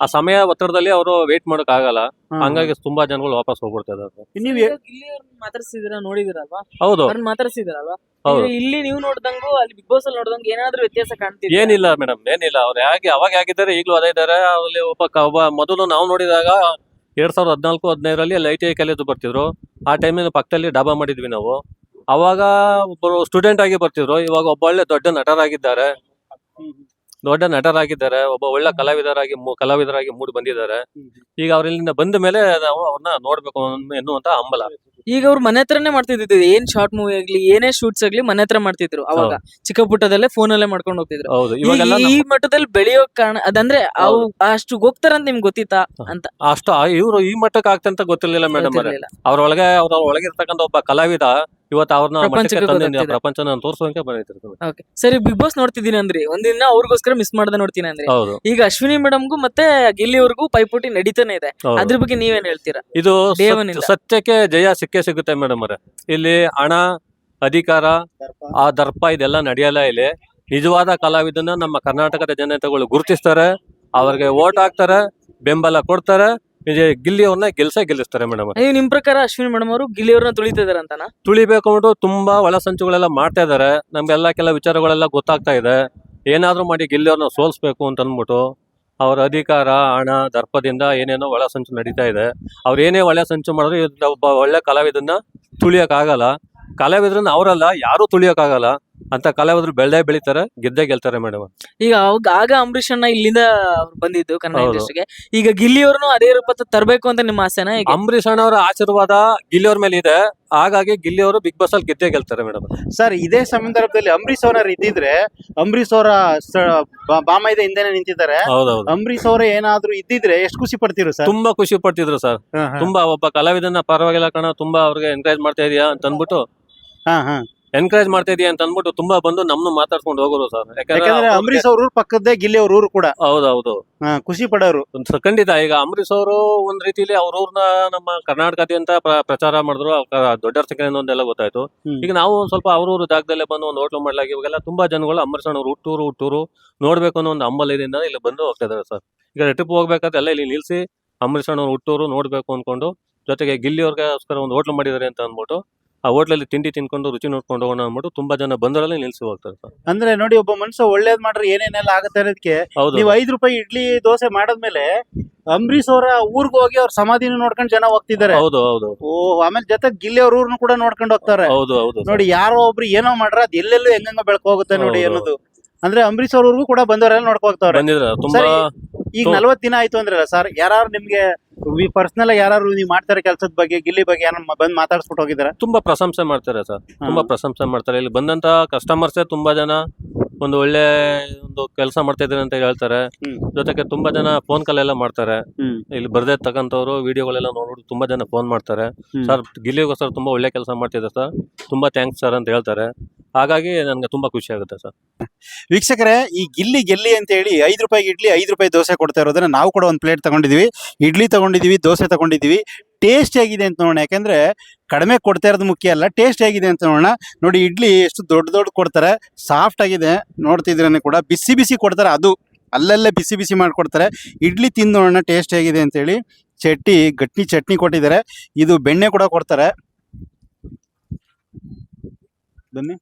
ಆ ಸಮಯ ಒತ್ತಡದಲ್ಲಿ ಅವರು ವೇಟ್ ಮಾಡಕ್ ಆಗಲ್ಲ. ಹಂಗಾಗಿ ತುಂಬಾ ಜನಗಳು ವಾಪಸ್ ಹೋಗ್ಬಿಡ್ತಾರೆ ಸರ್. ನೀವು ಇಲ್ಲಿ ಅವ್ರನ್ನ ಮಾತಾಡ್ಸಿದಿರ ನೋಡಿದಿರಲ್ವಾ ಹೌದು. ಅವ್ರನ್ನ ಮಾತಾಡ್ಸಿದಿರಲ್ವಾ ಹೌದು. ಇಲ್ಲಿ ನೀವು ನೋಡ್ದಂಗು ಅಲ್ಲಿ ಬಿಗ್ ಬಾಸ್ ಅಲ್ಲಿ ನೋಡ್ದಂಗು ಏನಾದ್ರೂ ವ್ಯತ್ಯಾಸ ಕಾಣ್ತಿದೆ? ಏನಿಲ್ಲ ಮೇಡಮ್ ಏನಿಲ್ಲ. ಅವ್ರು ಹೇಗೆ ಅವಾಗ ಹೇಗಿದ್ದಾರೆ ಈಗಲೂ ಅದೇ ಇದ್ದಾರೆ. ಅಲ್ಲಿ ಒಬ್ಬ ಕ- ಒಬ್ಬ ಮೊದಲು ನಾವು ನೋಡಿದಾಗ ಎರಡ್ ಸಾವಿರದ ಹದಿನಾಲ್ಕು ಹದಿನೈದರಲ್ಲಿ ಅಲ್ಲಿ ಐ ಟಿ ಐ ಕಾಲೇಜ್ ಬರ್ತಿದ್ರು. ಆ ಟೈಮಿನ ಪಕ್ಕದಲ್ಲಿ ಡಾಬಾ ಮಾಡಿದ್ವಿ ನಾವು. ಅವಾಗ ಒಬ್ಬರು ಸ್ಟೂಡೆಂಟ್ ಆಗಿ ಬರ್ತಿದ್ರು. ಇವಾಗ ಒಬ್ಬ ಒಳ್ಳೆ ದೊಡ್ಡ ನಟರಾಗಿದ್ದಾರೆ. ದೊಡ್ಡ ನಟರಾಗಿದ್ದಾರೆ ಒಬ್ಬ ಒಳ್ಳೆ ಕಲಾವಿದರಾಗಿ ಮೂ- ಕಲಾವಿದರಾಗಿ ಮೂಡಿ ಬಂದಿದ್ದಾರೆ. ಈಗ ಅವ್ರ ಇಲ್ಲಿಂದ ಬಂದ ಮೇಲೆ ನಾವು ಅವ್ರನ್ನ ನೋಡ್ಬೇಕು ಅನ್- ಎನ್ನುವಂತ ಹಂಬಲ. ಈಗ ಅವ್ರು ಮನೆ ಹತ್ರನೇ ಮಾಡ್ತಿದ್ದು ಏನ್ ಶಾರ್ಟ್ ಮೂವಿ ಆಗ್ಲಿ ಏನೇ ಶೂಟ್ಸ್ ಆಗ್ಲಿ ಮನೆ ಹತ್ರ ಮಾಡ್ತಿದ್ರು ಅವಾಗ. ಚಿಕ್ಕ ಪುಟ್ಟದಲ್ಲೇ ಫೋನ್ ಅಲ್ಲೇ ಮಾಡ್ಕೊಂಡು ಹೋಗ್ತಿದ್ರು. ಹೌದು. ಇವಾಗೆಲ್ಲ ಈ ಮಟ್ಟದಲ್ಲಿ ಬೆಳೆಯೋ ಕಾರಣ ಅದಂದ್ರೆ ಅವು ಅಷ್ಟು ಹೋಗ್ತಾರಂತ ನಿಮ್ಗೆ ಗೊತ್ತಿತ್ತಾ ಅಂತ? ಅಷ್ಟು ಇವರು ಈ ಮಟ್ಟಕ್ಕೆ ಆಗ್ತಂತ ಗೊತ್ತಿರ್ಲಿಲ್ಲ ಮೇಡಮ್ ಗೊತ್ತಿರ್ಲಿಲ್ಲ. ಅವ್ರೊಳಗೆ ಅವ್ರ ಒಳಗಿರ್ತಕ್ಕಂಥ ಒಬ್ಬ ಕಲಾವಿದ ಇವತ್ತು ಅವ್ರನ್ನ. ಪ್ರಪಂಚನ ತೋರಿಸುವಂಗೆ ಬಂದಿರ್ತಾರೆ ಓಕೆ ಸರಿ ಬಿಗ್ ಬಾಸ್ ನೋಡ್ತಿದ್ದೀನಿ ಅಂದ್ರಿ ಒಂದಿನ ಅವ್ರಿಗೋಸ್ಕರ ಮಿಸ್ ಮಾಡ್ದೆ ನೋಡ್ತೀನಿ ಅಂದ್ರಿ. ಹೌದು. ಈಗ ಅಶ್ವಿನಿ ಮೇಡಮ್ಗೂ ಮತ್ತೆ ಗಿಲ್ಲಿವರೆಗೂ ಪೈಪೋಟಿ ನಡೀತಾನೆ ಇದೆ. ಹೌದು. ಅದ್ರ ಬಗ್ಗೆ ನೀವೇನ್ ಹೇಳ್ತೀರಾ? ಇದು. ಸತ್ಯಕ್ಕೆ ಜಯ ಸಿಕ್ಕೇ ಸಿಗುತ್ತೆ ಮೇಡಮ್ ಅವರೇ. ಇಲ್ಲಿ ಹಣ ಅಧಿಕಾರ ಆ ದರ್ಪ ಇದೆಲ್ಲ ನಡೆಯಲ್ಲ ಇಲ್ಲಿ. ನಿಜವಾದ ಕಲಾವಿದನ್ನ ನಮ್ಮ ಕರ್ನಾಟಕದ ಜನತೆಗಳು ಗುರುತಿಸ್ತಾರೆ. ಅವ್ರಿಗೆ ಓಟ್ ಹಾಕ್ತಾರೆ ಬೆಂಬಲ ಕೊಡ್ತಾರೆ. ಗಿಲ್ಲಿ ಅವ್ರನ್ನ ಗೆಲ್ಸೇ ಗೆಲ್ಲಿಸ್ತಾರೆ ಮೇಡಮ್ ನೀವು ನಿಮ್ ಪ್ರಕಾರ ಅಶ್ವಿನಿ ಮೇಡಮ್ ಅವರು ಗಿಲ್ಲಿಯವ್ರನ್ನ ತುಳಿತಿದಾರೆ ಅಂತಾನ? ತುಳಿಬೇಕು ಅಂದ್ಬಿಟ್ಟು ತುಂಬಾ ಒಳಸಂಚುಗಳೆಲ್ಲ ಮಾಡ್ತಾ ಇದಾರೆ. ನಮ್ಗೆಲ್ಲ ಕೆಲ ವಿಚಾರಗಳೆಲ್ಲ ಗೊತ್ತಾಗ್ತಾ ಇದೆ. ಏನಾದ್ರೂ ಮಾಡಿ ಗಿಲ್ಲಿ ಅವ್ರನ್ನ ಸೋಲ್ಸ್ಬೇಕು ಅಂತ ಅಂದ್ಬಿಟ್ಟು ಅವ್ರ ಅಧಿಕಾರ ಹಣ ದರ್ಪದಿಂದ ಏನೇನೋ ಒಳ ಸಂಚು ನಡೀತಾ ಇದೆ. ಅವ್ರು ಏನೇ ಒಳ್ಳೆ ಸಂಚು ಮಾಡಿದ್ರು ಒಬ್ಬ ಒಳ್ಳೆ ಕಲಾವಿದನ್ನ ತುಳಿಯಕ್ ಆಗಲ್ಲ ಕಲಾವಿದ್ರನ್ನ ಅವರಲ್ಲ ಯಾರು ತುಳಿಯಕ್ ಆಗಲ್ಲ ಅಂತ ಕಲಾವಿದ್ರು ಬೆಳ್ದೇ ಬೆಳಿತಾರೆ ಗೆದ್ದೇ ಗೆಲ್ತಾರೆ ಮೇಡಮ್ ಈಗ ಅವಾಗ ಆಗ ಅಂಬರೀಷ್ ಅಣ್ಣ ಇಲ್ಲಿಂದ ಅವ್ರು ಬಂದಿದ್ದು ಕನ್ನಡ ಹೌದು. ಇಂಡಸ್ಟ್ರಿಗೆ ಈಗ ಗಿಲ್ಲಿಯವ್ರನ್ನು ಅದೇ ರೂಪ ತರಬೇಕು ಅಂತ ನಿಮ್ಮ ಆಸೆನ ಈಗ ಅಂಬರೀಷ್ ಅಣ್ಣವರ ಆಶೀರ್ವಾದ ಗಿಲ್ಲಿಯವ್ರ ಮೇಲೆ ಇದೆ. ಹಾಗಾಗಿ ಗಿಲ್ಲಿಯವರು ಬಿಗ್ ಬಾಸ್ ಅಲ್ಲಿ ಗೆದ್ದೇ ಗೆಲ್ತಾರೆ ಮೇಡಮ್ ಸರ್ ಇದೇ ಸಂದರ್ಭದಲ್ಲಿ ಅಂಬರೀಶ್ ಅವರ ಇದ್ದಿದ್ರೆ ಅಂಬರೀಶ್ ಅವರ ಬಾಮೈದ ಹಿಂದೆನೆ ನಿಂತಿದ್ದಾರೆ. ಹೌದೌದು. ಅಂಬರೀಶ್ ಅವರೇ ಏನಾದ್ರೂ ಇದ್ದಿದ್ರೆ ಎಷ್ಟು ಖುಷಿ ಪಡ್ತಿರು ಸರ್ ತುಂಬಾ ಖುಷಿ ಪಡ್ತಿದ್ರು ಸರ್. ತುಂಬಾ ಒಬ್ಬ ಕಲಾವಿದನ ಪರವಾಗಿಲ್ಲ ಕಣ ತುಂಬಾ ಅವ್ರಿಗೆ ಎನ್ಕರೇಜ್ ಮಾಡ್ತಾ ಇದೀಯಾ ಅಂತ ಅಂದ್ಬಿಟ್ಟು ಹಾ ಹಾ. ಎನ್ಕರೇಜ್ ಮಾಡ್ತಾ ಇದೀಯ ಅಂತ ಅಂದ್ಬಿಟ್ಟು ತುಂಬಾ ಬಂದು ನಮ್ನು ಮಾತಾಡ್ಕೊಂಡು ಹೋಗೋರು ಸರ್. ಯಾಕಂದ್ರೆ ಅಂಬರೀಶ್ ಅವ್ರ ಊರ್ ಪಕ್ಕದ್ದೇ ಗಿಲ್ಲಿ ಅವ್ರ ಊರು ಕೂಡ. ಹೌದೌದು. ಖುಷಿ ಪಡೋರು. ಖಂಡಿತ. ಈಗ ಅಂಬರೀಶ್ ಅವರು ಒಂದ್ ರೀತಿಲಿ ಅವ್ರ ಊರ್ನ ನಮ್ಮ ಕರ್ನಾಟಕದಿಂದ ಪ್ರಚಾರ ಮಾಡಿದ್ರು. ದೊಡ್ಡ ಒಂದೆಲ್ಲ ಗೊತ್ತಾಯ್ತು. ಈಗ ನಾವು ಒಂದ್ ಸ್ವಲ್ಪ ಅವ್ರ ಊರು ಜಾಗದಲ್ಲೇ ಬಂದು ಒಂದು ಹೋಟ್ಲು ಮಾಡ್ಲಾಗಿ ಇವಾಗೆಲ್ಲ ತುಂಬಾ ಜನಗಳು ಅಂಬರೀಶ್ ಅವ್ರ ಹುಟ್ಟೂರು ಹುಟ್ಟೂರು ನೋಡ್ಬೇಕು ಅನ್ನೋ ಒಂದು ಹಂಬಲದಿಂದ ಇಲ್ಲಿ ಬಂದು ಹೋಗ್ತಾ ಇದಾರೆ ಸರ್. ಈಗ ಟ್ರಿಪ್ ಹೋಗ್ಬೇಕಾದ್ರೆ ಎಲ್ಲ ಇಲ್ಲಿ ನಿಲ್ಸಿ ಅಂಬರೀಶ್ ಅವ್ರ ಹುಟ್ಟೂರು ನೋಡ್ಬೇಕು ಅನ್ಕೊಂಡು ಜೊತೆಗೆ ಗಿಲ್ಲಿ ಅವ್ರಿಗೋಸ್ಕರ ಒಂದು ಹೋಟ್ಲು ಮಾಡಿದಾರೆ ಅಂತ ಅಂದ್ಬಿಟ್ಟು ಆ ಹೋಟ್ಲಲ್ಲಿ ತಿಂಡಿ ತಿನ್ಕೊಂಡು ರುಚಿ ನೋಡ್ಕೊಂಡು ಹೋಗೋಣ ಅಂದ್ಬಿಟ್ಟು ತುಂಬಾ ಜನ ಬಂದರಲ್ಲಿ ನಿಲ್ಸಿ ಹೋಗ್ತಾರೆ ಸರ್ ಅಂದ್ರೆ ನೋಡಿ ಒಬ್ಬ ಮನುಷ್ಯ ಒಳ್ಳೇದ್ ಮಾಡ್ರೆ ಏನೇನೆಲ್ಲ ಆಗುತ್ತೆ ಅನ್ನೋದಕ್ಕೆ ಹೌದು ನೀವು ಐದು ರೂಪಾಯಿ ಇಡ್ಲಿ ದೋಸೆ ಮಾಡದ್ಮೇಲೆ ಅಂಬರೀಶ್ ಅವರ ಊರ್ಗ್ ಹೋಗಿ ಅವ್ರ ಸಮಾಧಿನ ನೋಡ್ಕೊಂಡು ಜನ ಹೋಗ್ತಿದ್ದಾರೆ ಹೌದು ಹೌದು ಓ ಆಮೇಲೆ ಜೊತೆ ಗಿಲ್ಲಿ ಅವ್ರ ಊರ್ನು ಕೂಡ ನೋಡ್ಕೊಂಡು ಹೋಗ್ತಾರೆ ಹೌದು ಹೌದು. ನೋಡಿ ಯಾರೋ ಒಬ್ರು ಏನೋ ಮಾಡ್ರ ಅದ ಎಲ್ಲೆಲ್ಲೂ ಹೆಂಗ ಬೆಳಕು ಹೋಗುತ್ತೆ ನೋಡಿ ಹೌದು. ಅನ್ನೋದು ಅಂದ್ರೆ ಅಂಬರೀಶ್ ಅವ್ರ ಕೂಡ ಬಂದವರೆಲ್ಲ ನೋಡ್ಕೊ ಹೋಗ್ತಾರೆ ಬಂದಿದ್ರ ತುಂಬಾ ಸರಿ. ಈಗ. ನಲ್ವತ್ ದಿನ ಆಯ್ತು ಅಂದ್ರಲ್ಲ ಸರ್ ಯಾರು ನಿಮ್ಗೆ ಪರ್ಸನಲ್ ಯಾರು ನೀವು ಮಾಡ್ತಾರೆ ಕೆಲಸದ ಬಗ್ಗೆ ಗಿಲ್ಲಿ ಬಗ್ಗೆ ಯಾರು ಬಂದ್ ಮಾತಾಡ್ಸ್ಬಿಟ್ಟು ಹೋಗಿದಾರೆ ತುಂಬಾ ಪ್ರಶಂಸೆ ಮಾಡ್ತಾರೆ ಸರ್. ತುಂಬಾ ಪ್ರಶಂಸೆ ಮಾಡ್ತಾರೆ. ಇಲ್ಲಿ ಬಂದಂತ ಕಸ್ಟಮರ್ಸ್ ತುಂಬಾ ಜನ ಒಂದು ಒಳ್ಳೆ ಒಂದು ಕೆಲಸ ಮಾಡ್ತಾ ಇದ್ದಾರೆ ಅಂತ ಹೇಳ್ತಾರೆ. ಹ್ಮ್. ಜೊತೆಗೆ ತುಂಬಾ ಜನ ಫೋನ್ ಕಾಲ್ ಎಲ್ಲ ಮಾಡ್ತಾರೆ. ಹ್ಮ್. ಇಲ್ಲಿ ಬರ್ದೇ ತಕ್ಕಂತವ್ರು ವಿಡಿಯೋಗಳೆಲ್ಲ ನೋಡ್ಬಿಟ್ಟು ತುಂಬಾ ಜನ ಫೋನ್ ಮಾಡ್ತಾರೆ. ಹ್ಮ್. ಸರ್ ಗಿಲ್ಲಿಗೋಸ್ಕರ ತುಂಬಾ ಒಳ್ಳೆ ಕೆಲಸ ಮಾಡ್ತಿದ್ದಾರೆ ಸರ್. ತುಂಬಾ ಥ್ಯಾಂಕ್ಸ್ ಸರ್ ಅಂತ ಹೇಳ್ತಾರೆ. ಹಾಗಾಗಿ ನನಗೆ ತುಂಬಾ ಖುಷಿ ಆಗುತ್ತೆ ಸರ್. ವೀಕ್ಷಕರೇ, ಈ ಗಿಲ್ಲಿ ಗೆಲ್ಲಿ ಅಂತ ಹೇಳಿ ಐದು ರೂಪಾಯಿ ಇಡ್ಲಿ, ಐದು ರೂಪಾಯಿ ದೋಸೆ ಕೊಡ್ತಾ ಇರೋದನ್ನ ನಾವು ಕೂಡ ಒಂದು ಪ್ಲೇಟ್ ತಗೊಂಡಿದೀವಿ. ಇಡ್ಲಿ ತಗೊಂಡಿದೀವಿ, ದೋಸೆ ತಗೊಂಡಿದೀವಿ. ಟೇಸ್ಟ್ ಹೇಗಿದೆ ಅಂತ ನೋಡೋಣ. ಯಾಕಂದ್ರೆ ಕಡಿಮೆ ಕೊಡ್ತಾ ಇರೋದು ಮುಖ್ಯ ಅಲ್ಲ ಟೇಸ್ಟ್ ಹೇಗಿದೆ ಅಂತ ನೋಡೋಣ. ನೋಡಿ, ಇಡ್ಲಿ ಎಷ್ಟು ದೊಡ್ಡ ದೊಡ್ಡ ಕೊಡ್ತಾರೆ. ಸಾಫ್ಟ್ ಆಗಿದೆ, ನೋಡ್ತಿದ್ರೇನೆ ಕೂಡ. ಬಿಸಿ ಬಿಸಿ ಕೊಡ್ತಾರೆ ಅದು. ಅಲ್ಲಲ್ಲೇ ಬಿಸಿ ಬಿಸಿ ಮಾಡಿಕೊಡ್ತಾರೆ. ಇಡ್ಲಿ ತಿಂದು ನೋಡೋಣ ಟೇಸ್ಟ್ ಹೇಗಿದೆ ಅಂತೇಳಿ ಚಟ್ನಿ ಗಟ್ಟಿ ಚಟ್ನಿ ಕೊಟ್ಟಿದ್ದಾರೆ. ಇದು ಬೆಣ್ಣೆ ಕೂಡ ಕೊಡ್ತಾರೆ. ಬನ್ನಿ.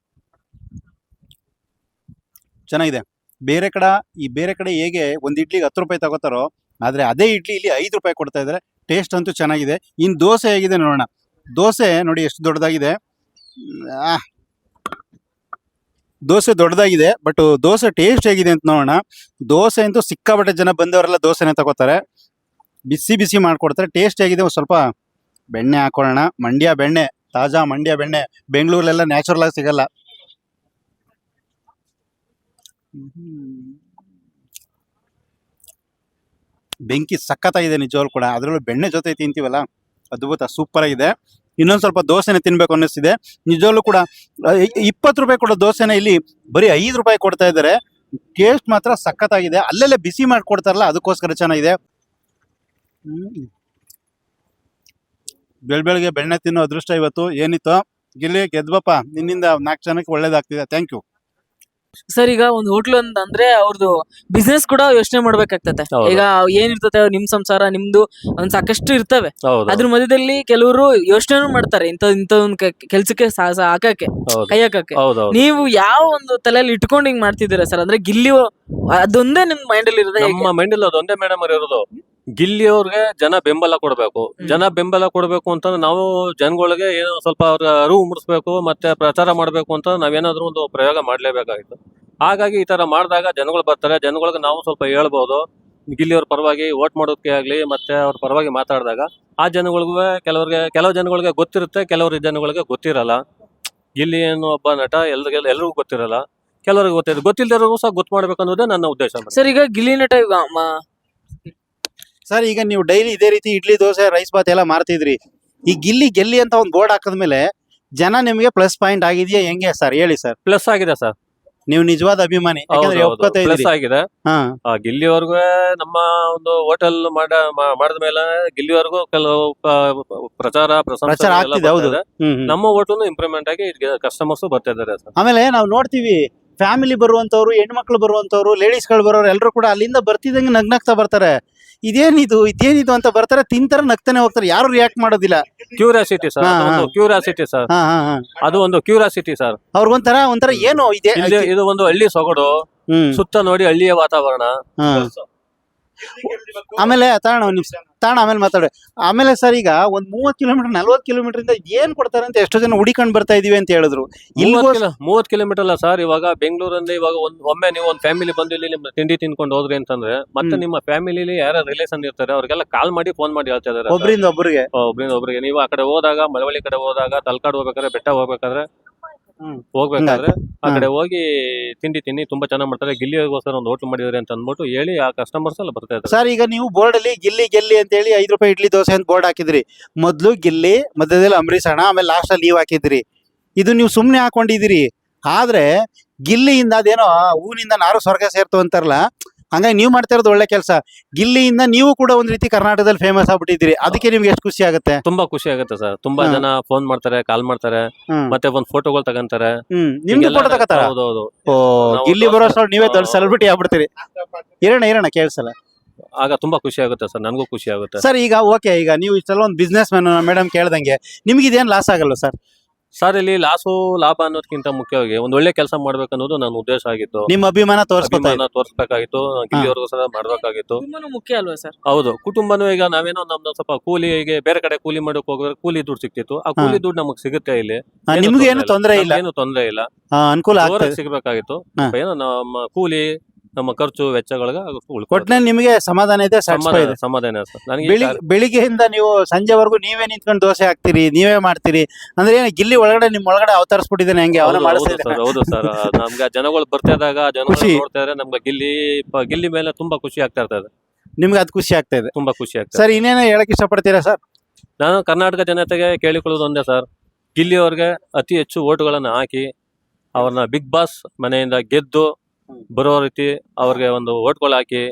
ಚೆನ್ನಾಗಿದೆ. ಬೇರೆ ಕಡೆ, ಈ ಬೇರೆ ಕಡೆ ಹೇಗೆ ಒಂದು ಇಡ್ಲಿಗೆ ಹತ್ತು ರೂಪಾಯಿ ತಗೋತಾರೋ, ಆದರೆ ಅದೇ ಇಡ್ಲಿ ಇಲ್ಲಿ ಐದು ರೂಪಾಯಿ ಕೊಡ್ತಾ ಇದ್ದಾರೆ ಟೇಸ್ಟ್ ಅಂತೂ ಚೆನ್ನಾಗಿದೆ. ಇನ್ನು ದೋಸೆ ಹೇಗಿದೆ ನೋಡೋಣ. ದೋಸೆ ನೋಡಿ ಎಷ್ಟು ದೊಡ್ಡದಾಗಿದೆ. ದೋಸೆ ದೊಡ್ಡದಾಗಿದೆ, ಬಟ್ ದೋಸೆ ಟೇಸ್ಟ್ ಹೇಗಿದೆ ಅಂತ ನೋಡೋಣ. ದೋಸೆ ಅಂತೂ ಸಿಕ್ಕಾಪಟ್ಟೆ ಜನ ಬಂದವರೆಲ್ಲ ದೋಸೆನೇ ತಗೋತಾರೆ. ಬಿಸಿ ಬಿಸಿ ಮಾಡಿಕೊಡ್ತಾರೆ. ಟೇಸ್ಟ್ ಹೇಗಿದೆ ಸ್ವಲ್ಪ ಬೆಣ್ಣೆ ಹಾಕೊಳ್ಳೋಣ. ಮಂಡ್ಯ ಬೆಣ್ಣೆ, ತಾಜಾ ಮಂಡ್ಯ ಬೆಣ್ಣೆ. ಬೆಂಗಳೂರಲ್ಲೆಲ್ಲ ನ್ಯಾಚುರಲ್ ಆಗಿ ಸಿಗಲ್ಲ. ಬೆಂಕಿ ಸಖತ್ತಾಗಿದೆ ನಿಜವಾಗ್ಲೂ ಕೂಡ. ಅದರಲ್ಲೂ ಬೆಣ್ಣೆ ಜೊತೆ ತಿಂತೀವಲ್ಲ? ಅದ್ಭುತ ಸೂಪರ್ ಆಗಿದೆ. ಇನ್ನೊಂದು ಸ್ವಲ್ಪ ದೋಸೆನೆ ತಿನ್ಬೇಕು ಅನ್ನಿಸ್ತಿದೆ. ನಿಜವಾಗ್ಲೂ ಕೂಡ ಇಪ್ಪತ್ತು ರೂಪಾಯಿ ಕೊಡೋ ದೋಸೆನ ಇಲ್ಲಿ ಬರೀ ಐದು ರೂಪಾಯಿ ಕೊಡ್ತಾ ಇದ್ದಾರೆ. ಟೇಸ್ಟ್ ಮಾತ್ರ ಸಖತ್ತಾಗಿದೆ ಅಲ್ಲೆಲ್ಲ ಬಿಸಿ ಮಾಡಿ ಕೊಡ್ತಾರಲ್ಲ, ಅದಕ್ಕೋಸ್ಕರ ಚೆನ್ನಾಗಿದೆ. ಬೆಳ್ ಬೆಳಗ್ಗೆ ಬೆಣ್ಣೆ ತಿನ್ನೋ ಅದೃಷ್ಟ ಇವತ್ತು ಏನಿತ್ತು? ಗಿಲ್ಲಿ ಗೆದ್ಬಪ್ಪ ನಿನ್ನಿಂದ ನಾಲ್ಕು ಜನಕ್ಕೆ ಒಳ್ಳೇದಾಗ್ತಿದೆ. ಥ್ಯಾಂಕ್ ಯು ಸರ್ ಈಗ ಒಂದು ಹೋಟ್ಲು ಅಂತ ಅಂದ್ರೆ ಅವ್ರದ್ದು ಬಿಸ್ನೆಸ್ ಕೂಡ ಯೋಚನೆ ಮಾಡ್ಬೇಕಾಗ್ತದೆ ಹೌದು. ಈಗ ಏನಿರ್ತದೆ ನಿಮ್ ಸಂಸಾರ ನಿಮ್ದು ಒಂದ್ ಸಾಕಷ್ಟು ಇರ್ತವೆ. ಹೌದು. ಅದ್ರ ಮಧ್ಯದಲ್ಲಿ ಕೆಲವರು ಯೋಚನೆ ಮಾಡ್ತಾರೆ ಇಂತ ಇಂತ ಒಂದು ಕೆಲ್ಸಕ್ಕೆ ಸಾ- ಸಾ- ಹಾಕಕ್ಕೆ ಹೌದು. ಕೈ ಹಾಕಕ್ಕೆ. ಹೌದು ಹೌದು ನೀವು ಯಾವ ಒಂದು ತಲೆಯಲ್ಲಿ ಇಟ್ಕೊಂಡು ಹಿಂಗ್ ಮಾಡ್ತಿದ್ದೀರಾ ಸರ್ ಅಂದ್ರೆ ಗಿಲ್ಲಿ ಅದೊಂದೇ ನಿಮ್ ಮೈಂಡ್ ಅಲ್ಲಿ ಇರೋದೇ ನಮ್ಮ ಮೈಂಡಲ್ಲಿ ಅದೊಂದೇ ಮೇಡಮ್ ಇರೋದು. ಗಿಲ್ಲಿ ಅವ್ರಿಗೆ ಜನ ಬೆಂಬಲ ಕೊಡಬೇಕು. ಜನ ಬೆಂಬಲ ಕೊಡಬೇಕು ಅಂತಂದ್ರೆ ನಾವು ಜನಗಳಿಗೆ ಏನೋ ಸ್ವಲ್ಪ ಅವ್ರ ಅರಿವು ಮೂಡಿಸ್ಬೇಕು ಮತ್ತೆ ಪ್ರಚಾರ ಮಾಡಬೇಕು ಅಂತ ನಾವೇನಾದ್ರೂ ಒಂದು ಪ್ರಯೋಗ ಮಾಡ್ಲೇಬೇಕಾಗಿತ್ತು. ಹಾಗಾಗಿ ಈ ತರ ಮಾಡಿದಾಗ ಜನಗಳು ಬರ್ತಾರೆ. ಜನಗಳಿಗೆ ನಾವು ಸ್ವಲ್ಪ ಹೇಳ್ಬೋದು. ಗಿಲ್ಲಿ ಅವ್ರ ಪರವಾಗಿ ವೋಟ್ ಮಾಡೋದಕ್ಕೆ ಆಗ್ಲಿ ಮತ್ತೆ ಅವ್ರ ಪರವಾಗಿ ಮಾತಾಡಿದಾಗ ಆ ಜನಗಳಿಗೂ ಕೆಲವ್ರಿಗೆ ಕೆಲವು ಜನಗಳಿಗೆ ಗೊತ್ತಿರುತ್ತೆ ಕೆಲವರು ಜನಗಳಿಗೆ ಗೊತ್ತಿರಲ್ಲ. ಗಿಲ್ಲಿ ಏನು ಒಬ್ಬ ನಟ ಎಲ್ರಿಗೆ ಎಲ್ರಿಗೂ ಗೊತ್ತಿರಲ್ಲ. ಕೆಲವರಿಗೆ ಗೊತ್ತಿರೋದು ಗೊತ್ತಿಲ್ಲದಿರೋರು ಸಹ ಗೊತ್ತು ಮಾಡ್ಬೇಕನ್ನೋದೇ ನನ್ನ ಉದ್ದೇಶ. ಸರ್ ಈಗ ಗಿಲ್ಲಿ ನಟ ಈಗ ಸರ್ ಈಗ ನೀವು ಡೈಲಿ ಇದೇ ರೀತಿ ಇಡ್ಲಿ ದೋಸೆ ರೈಸ್ ಬಾತ್ ಎಲ್ಲ ಮಾರ್ತಿದ್ರಿ. ಈ ಗಿಲ್ಲಿ ಗೆಲ್ಲಿ ಅಂತ ಒಂದು ಬೋರ್ಡ್ ಹಾಕಿದ್ಮೇಲೆ ಜನ ನಿಮಗೆ ಪ್ಲಸ್ ಪಾಯಿಂಟ್ ಆಗಿದೆಯಾ ಹೆಂಗೆ ಸರ್? ಹೇಳಿ ಸರ್. ಪ್ಲಸ್ ಆಗಿದೆ ಸರ್. ನೀವು ನಿಜವಾದ ಅಭಿಮಾನಿ ಯಾಕಂದ್ರೆ ಒಪ್ಕೋತಾ ಪ್ಲಸ್ ಇದ್ದೀರಿ. ಆಗಿದೆ. ಹಾ. ಆ ಗಿಲ್ಲಿವರೆಗೂ ನಮ್ಮ ಒಂದು ಹೋಟೆಲ್ ಮಾಡ ಮಾ- ಮಾಡಿದ ಮೇಲೆ ಗಿಲ್ಲಿವರೆಗೂ ಕೆಲವು ಪ- ಪ್ರಚಾರ ಪ್ರಸಾರ ಪ್ರಚಾರ ಎಲ್ಲ ಆಗ್ತಿದೆ, ಹೌದು. ಬರ್ತಾ ಇದೆ. ಹ್ಮ್ ಹ್ಮ್. ನಮ್ಮ ಹೋಟೆಲ್ ಇಂಪ್ರೂವ್ಮೆಂಟ್ ಆಗಿ ಕಸ್ಟಮರ್ಸ್ ಬರ್ತಾ ಇದ್ದಾರೆ ಸರ್. ಆಮೇಲೆ ನಾವು ನೋಡ್ತೀವಿ ಫ್ಯಾಮಿಲಿ ಬರುವಂತವ್ರು ಹೆಣ್ಮಕ್ಳು ಬರುವಂತವ್ರು ಲೇಡೀಸ್ಗಳು ಬರೋರು ಎಲ್ಲರೂ ಕೂಡ ಅಲ್ಲಿಂದ ಬರ್ತಿದ್ದಂಗೆ ನಗ್ನಗ್ತಾ ಬರ್ತಾರೆ. ಇದೇನಿದು ಇದೇನಿದು ಅಂತ ಬರ್ತಾರೆ ತಿಂತಾರೆ ನಗ್ತಾನೆ ಹೋಗ್ತಾರೆ. ಯಾರು ರಿಯಾಕ್ಟ್ ಮಾಡೋದಿಲ್ಲ. ಕ್ಯೂರಿಯಾಸಿಟಿ ಸರ್ ಹಾ, ಒಂದು ಹಾ. ಕ್ಯೂರಿಯಾಸಿಟಿ ಸರ್ ಹಾ ಹಾ ಹಾ. ಅದು ಒಂದು ಕ್ಯೂರಿಯಾಸಿಟಿ ಸರ್ ಅವ್ರಿಗೊಂಥರ ಒಂಥರ ಏನು ಇದೆ. ಇದು ಒಂದು ಹಳ್ಳಿ ಸೊಗಡು. ಹ್ಮ್. ಸುತ್ತ ನೋಡಿ ಹಳ್ಳಿಯ ವಾತಾವರಣ. ಹಾ. ಆಮೇಲೆ ತಾಣ ಒಂದ್ ನಿಮಿಷ. ತಾಣ ಆಮೇಲೆ ಮಾತಾಡ. ಆಮೇಲೆ ಸರ್ ಈಗ ಒಂದ್ ಮೂವತ್ ಕಿಲೋಮೀಟರ್ ನಲ್ವತ್ ಕಿಲೋಮೀಟರ್ ಇಂದ ಏನ್ ಕೊಡ್ತಾರೆ ಅಂತ ಎಷ್ಟೋ ಜನ ಹುಡಿಕೊಂಡ್ ಬರ್ತಾ ಇದೀವಿ ಅಂತ ಹೇಳಿದ್ರು. ಮೂವತ್ ಕಿಲೋ ಕಿಲೋಮೀಟರ್ ಅಲ್ಲ ಸರ್ ಇವಾಗ ಬೆಂಗಳೂರಲ್ಲಿ ಇವಾಗ ಒಂದ್ ಒಮ್ಮೆ ನೀವು ಒಂದ್ ಫ್ಯಾಮಿಲಿ ಬಂದು ಇಲ್ಲಿ ನಿಮ್ಮ ತಿಂಡಿ ತಿನ್ಕೊಂಡು ಹೋದ್ರಿ ಅಂತಂದ್ರೆ ಮತ್ತೆ. ನಿಮ್ಮ ಫ್ಯಾಮಿಲಿಲಿ ಯಾರ ರಿಲೇಷನ್ ಇರ್ತಾರೆ ಅವ್ರಿಗೆಲ್ಲ ಕಾಲ್ ಮಾಡಿ ಫೋನ್ ಮಾಡಿ ಹೇಳ್ತಾ ಇದಾರೆ ಒಬ್ರಿಂದ ಒಬ್ರಿಗೆ. ಒಬ್ಬರಿಂದ ಒಬ್ರಿಗೆ. ನೀವು ಆ ಕಡೆ ಹೋದಾಗ ಮಳವಳ್ಳಿ ಕಡೆ ಹೋದಾಗ ತಲಕಾಡು ಹೋಗ್ಬೇಕಾದ್ರೆ ಬೆಟ್ಟ ಹೋಗ್ಬೇಕಾದ್ರೆ. ಹೋಗ್ಬೇಕಾದ್ರೆ ಆ ಕಡೆ ಹೋಗಿ ತಿಂಡಿ ತಿನ್ನಿ ತುಂಬಾ ಚೆನ್ನಾಗಿ ಮಾಡ್ತಾರೆ. ಗಿಲ್ಲಿಗೋಸ್ಕರ ಒಂದು ಹೋಟ್ಲ್ ಮಾಡಿದ್ರೆ ಅಂತ ಅಂದ್ಬಿಟ್ಟು ಹೇಳಿ ಆ ಕಸ್ಟಮರ್ಸ್ ಎಲ್ಲ ಬರ್ತಾ ಇದ್ದಾರೆ. ಸರ್ ಈಗ ನೀವು ಬೋರ್ಡ್ ಅಲ್ಲಿ ಗಿಲ್ಲಿ ಗೆಲ್ಲಿ ಅಂತ ಹೇಳಿ ಐದು ರೂಪಾಯಿ ಇಡ್ಲಿ ದೋಸೆ ಅಂತ ಬೋರ್ಡ್ ಹಾಕಿದ್ರಿ. ಮೊದ್ಲು ಗಿಲ್ಲಿ ಮಧ್ಯದಲ್ಲಿ ಅಂಬರೀಷ್ ಅಣ್ಣ ಆಮೇಲೆ ಲಾಸ್ಟ್ ಅಲ್ಲಿ ನೀವು ಹಾಕಿದ್ರಿ. ಇದು ನೀವು ಸುಮ್ನೆ ಹಾಕೊಂಡಿದಿರಿ ಆದ್ರೆ ಗಿಲ್ಲಿಯಿಂದ ಅದೇನೋ ಹೂವಿನಿಂದ ನಾರು ಸ್ವರ್ಗ ಸೇರ್ತು ಅಂತಾರಲ್ಲ ಹಂಗಾಗಿ ನೀವು ಮಾಡ್ತಾ ಇರೋದು ಒಳ್ಳೆ ಕೆಲಸ. ಗಿಲ್ಲಿಯಿಂದ ನೀವು ಕೂಡ ಒಂದ್ ರೀತಿ ಕರ್ನಾಟಕದಲ್ಲಿ ಫೇಮಸ್ ಆಗ್ಬಿಟ್ಟಿದ್ದೀರಿ. ಅದಕ್ಕೆ ನಿಮ್ಗೆ ಎಷ್ಟು ಖುಷಿ ಆಗುತ್ತೆ? ತುಂಬಾ ಖುಷಿ ಆಗುತ್ತೆ ಸರ್. ತುಂಬಾ ಹಾ. ಜನ ಫೋನ್ ಮಾಡ್ತಾರೆ ಕಾಲ್ ಮಾಡ್ತಾರೆ ಹ್ಮ್ ಮತ್ತೆ ಒಂದ್ ಫೋಟೋಗಳು ತಗೊಂತಾರೆ. ಹ್ಮ್. ನಿಮ್ದು ಹಿಂಗೆಲ್ಲ ಫೋಟೋ ತಗೋತಾರ? ಹೌದೌದು. ಓ ನಾವು ಗಿಲ್ಲಿ ಬರೋ ಅಷ್ಟ್ರೊಳಗೆ ನೀವೇ ದೊಡ್ಡ. ಸೆಲೆಬ್ರಿಟಿ ಆಗ್ಬಿಡ್ತೀರಿ. ಇರೋಣ ಇರೋಣ ಕೇಳಿಸಲ್ಲ. ಆಗ ತುಂಬಾ ಖುಷಿ ಆಗುತ್ತೆ ಸರ್. ನನಗೂ ಖುಷಿ ಆಗುತ್ತೆ. ಸರ್ ಈಗ ಓಕೆ ಈಗ ನೀವು ಇಷ್ಟೆಲ್ಲ ಒಂದು ಬಿಸ್ನೆಸ್ ಮ್ಯಾನ್ ಮೇಡಮ್ ಕೇಳ್ದಂಗೆ ನಿಮ್ಗೆ ಇದೇನು ಲಾಸ್ ಆಗಲ್ಲ ಸರ್? ಸರ್ ಇಲ್ಲಿ ಲಾಸು ಲಾಭ ಅನ್ನೋದಕ್ಕಿಂತ ಮುಖ್ಯವಾಗಿ ಒಂದ್ ಒಳ್ಳೆ ಕೆಲಸ ಮಾಡ್ಬೇಕು ಅನ್ನೋದು ನನ್ನ ಉದ್ದೇಶ ಆಗಿತ್ತು. ನಿಮ್ಮ ಅಭಿಮಾನ ಅಭಿಮಾನ ತೋರ್ಸ್ಬೇಕಾಗಿತ್ತು ಮಾಡ್ಬೇಕಾಗಿತ್ತು. ತುಂಬಾನು ಮುಖ್ಯ ಅಲ್ವಾ ಸರ್? ಹೌದು ಕುಟುಂಬನೂ ಈಗ ನಾವೇನೋ ನಮ್ದು ಸ್ವಲ್ಪ ಕೂಲಿಗೆ ಬೇರೆ ಕಡೆ ಕೂಲಿ ಮಾಡಕ್ ಹೋಗಿದ್ರೆ ಕೂಲಿ ದುಡ್ಡು ಸಿಕ್ತಿತ್ತು ಆ ಕೂಲಿ ದುಡ್ಡು ನಮಗ್ ಸಿಗುತ್ತೆ ಇಲ್ಲಿ? ಹಾ, ನಿಮ್ಗೆ ಏನು ತೊಂದರೆ ಇಲ್ಲ. ಏನು ತೊಂದ್ರೆ ಇಲ್ಲ. ಹಾ, ಅನುಕೂಲ ಆಗ್ತದೆ. ಜೋರಾಗಿ ಸಿಗ್ಬೇಕಾಗಿತ್ತು. ಹಾ. ಏನೋ ನಮ್ಮ ಕೂಲಿ ನಮ್ಮ ಖರ್ಚು ವೆಚ್ಚಗಳಿಗೆ ಕೊಟ್ಟನೆ ನಿಮಗೆ ಸಮಾಧಾನ ಇದೆ ಸಮಾಧಾನ ಇದೆ. ಸಮಾಧಾನ ಸರ್ ನನಗೆ ಬೆಳಿಗ್ಗೆಯಿಂದ ನೀವು ಸಂಜೆವರೆಗೂ ನೀವೇ ನಿಂತ್ಕೊಂಡು ದೋಸೆ ಹಾಕ್ತೀರಿ ನೀವೇ ಮಾಡ್ತೀರಿ. ಅಂದ್ರೆ ಏನು ಗಿಲ್ಲಿ ಒಳಗಡೆ ನಿಮ್ ಒಳಗಡೆ ಅವತರಿಸ್ಬಿಟ್ಟಿದ್ದಾನೆ ಹೆಂಗೆ ಅವನ ಹೌದು, ಹೌದು ಮಾಡಿಸ್ತಿದ್ದಾನೆ ಸರ್ ಹೌದು ಸರ್. ನಮ್ಗೆ ಜನಗಳು ಬರ್ತಾ ಇದ್ದಾಗ ಜನಗಳು ಖುಷಿ. ನೋಡ್ತಾ ಇದ್ರೆ ನಮ್ಗೆ ಗಿಲ್ಲಿ ಪ- ಗಿಲ್ಲಿ ಮೇಲೆ ತುಂಬಾ ಖುಷಿ ಆಗ್ತಾ ಇರ್ತದೆ. ನಿಮ್ಗೆ ಅದು ಖುಷಿ ಆಗ್ತಾ ಇದೆ. ತುಂಬಾ ಖುಷಿ ಆಗ್ತದೆ ಸರ್ ಇನ್ನೇನೋ ಹೇಳಕ್ ಇಷ್ಟಪಡ್ತೀರಾ ಸರ್? ನಾನು ಕರ್ನಾಟಕ ಜನತೆಗೆ ಕೇಳಿಕೊಳ್ಳೋದು ಒಂದೇ ಸರ್. ಗಿಲ್ಲಿ ಅವ್ರಿಗೆ ಅತಿ ಹೆಚ್ಚು ಓಟುಗಳನ್ನು ಹಾಕಿ ಅವ್ರನ್ನ ಬಿಗ್ ಬಾಸ್ ಮನೆಯಿಂದ ಗೆದ್ದು ಬರೋ ರೀತಿ ಅವ್ರಿಗೆ ಒಂದು ಓಟ್ಗಳು ಹಾಕಿ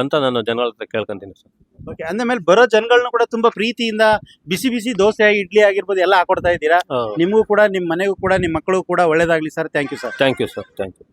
ಅಂತ ನಾನು ಜನಗಳ ಹತ್ರ ಕೇಳ್ಕೊಂತೀನಿ ಸರ್. ಓಕೆ ಅಂದ ಮೇಲೆ ಬರೋ ಜನಗಳನ್ನ ಕೂಡ ತುಂಬಾ ಪ್ರೀತಿಯಿಂದ ಬಿಸಿ ಬಿಸಿ ದೋಸೆ ಇಡ್ಲಿ ಆಗಿರ್ಬೋದು ಎಲ್ಲ ಹಾಕೊಡ್ತಾ ಇದ್ದೀರಾ. ನಿಮಗೂ ಕೂಡ ನಿಮ್ಮ ಮನೆಗೂ ಕೂಡ ನಿಮ್ಮ ಮಕ್ಕಳು ಕೂಡ ಒಳ್ಳೇದಾಗ್ಲಿ sir. Thank you sir thank you sir thank you